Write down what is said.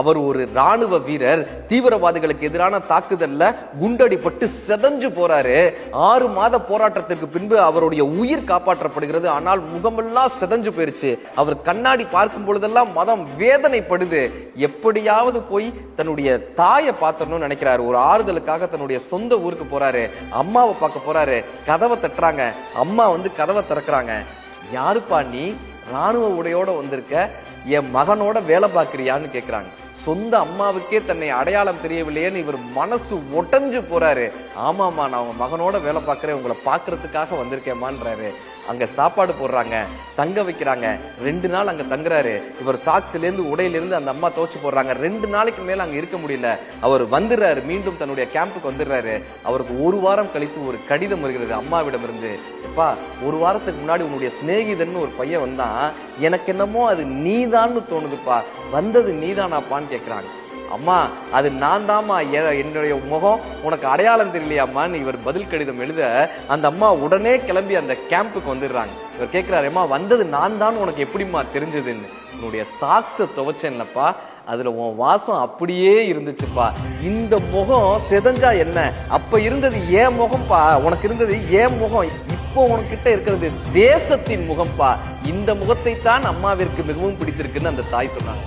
அவர் ஒரு ராணுவ வீரர் தீவிரவாதிகளுக்கு எதிரான தாக்குதல்ல குண்டடிப்பட்டு செதஞ்சு போறாரு. ஆறு மாத போராட்டத்திற்கு பின்பு அவருடைய உயிர் காப்பாற்றப்படுகிறது. ஆனால் முகமெல்லாம் செதஞ்சு போயிருச்சு. அவர் கண்ணாடி பார்க்கும் பொழுதெல்லாம் மதம் வேதனைப்படுது. எப்படியாவது போய் தன்னுடைய தாயை பார்த்தரணும்னு நினைக்கிறாரு. ஒரு ஆறுதலுக்காக தன்னுடைய சொந்த ஊருக்கு போறாரு. அம்மாவை பார்க்க போறாரு. கதவை தட்டுறாங்க. அம்மா வந்து கதவை திறக்கிறாங்க. யாருப்பா நீ? ராணுவ உடையோட வந்திருக்க. என் மகனோட வேலை பார்க்குறியான்னு கேட்குறாங்க சொந்த அம்மாவுக்கே தன்னை அடையாளம் தெரியவில்லையேன்னு இவர் மனசு ஒட்டஞ்சு போறாரு. ஆமாமா நான் உங்க மகனோட வேலை பார்க்குறேன் உங்களை பார்க்கறதுக்காக வந்திருக்கேம்மான்றாரு. அங்க சாப்பாடு போடுறாங்க தங்க வைக்கிறாங்க. ரெண்டு நாள் அங்க தங்குறாரு. இவர் சாக்ஸ்லேருந்து உடையிலேருந்து அந்த அம்மா துவச்சி போடுறாங்க. ரெண்டு நாளைக்கு மேல அங்க இருக்க முடியல. அவர் வந்துடுறாரு மீண்டும் தன்னுடைய கேம்புக்கு வந்துடுறாரு. அவருக்கு ஒரு வாரம் கழித்து ஒரு கடிதம் வருகிறது அம்மாவிடம் இருந்து எப்பா ஒரு வாரத்துக்கு முன்னாடி உன்னுடைய சிநேகிதன் ஒரு பையன் வந்தான். எனக்கு என்னமோ அது நீதான்னு தோணுதுப்பா. வந்தது நீதானாப்பான்னு கேக்குறாங்க அம்மா அது நான் தாம்மா என்னுடைய முகம் உனக்கு அடையாளம் தெரியலையாம்மான்னு இவர் பதில் கடிதம் எழுத அந்த அம்மா உடனே கிளம்பி அந்த கேம்புக்கு வந்துடுறாங்க. இவர் கேட்குறாருமா வந்தது நான் தான் உனக்கு எப்படிம்மா தெரிஞ்சதுன்னு? உன்னுடைய சாக்ஸை துவைச்சேன்லப்பா. அதுல உன் வாசம் அப்படியே இருந்துச்சுப்பா. இந்த முகம் செதஞ்சா என்ன? அப்ப இருந்தது ஏன் முகம்ப்பா. உனக்கு இருந்தது ஏன் முகம். இப்போ உனக்கிட்ட இருக்கிறது தேசத்தின் முகம்ப்பா. இந்த முகத்தை தான் அம்மாவிற்கு மிகவும் பிடித்திருக்குன்னு அந்த தாய் சொன்னாங்க.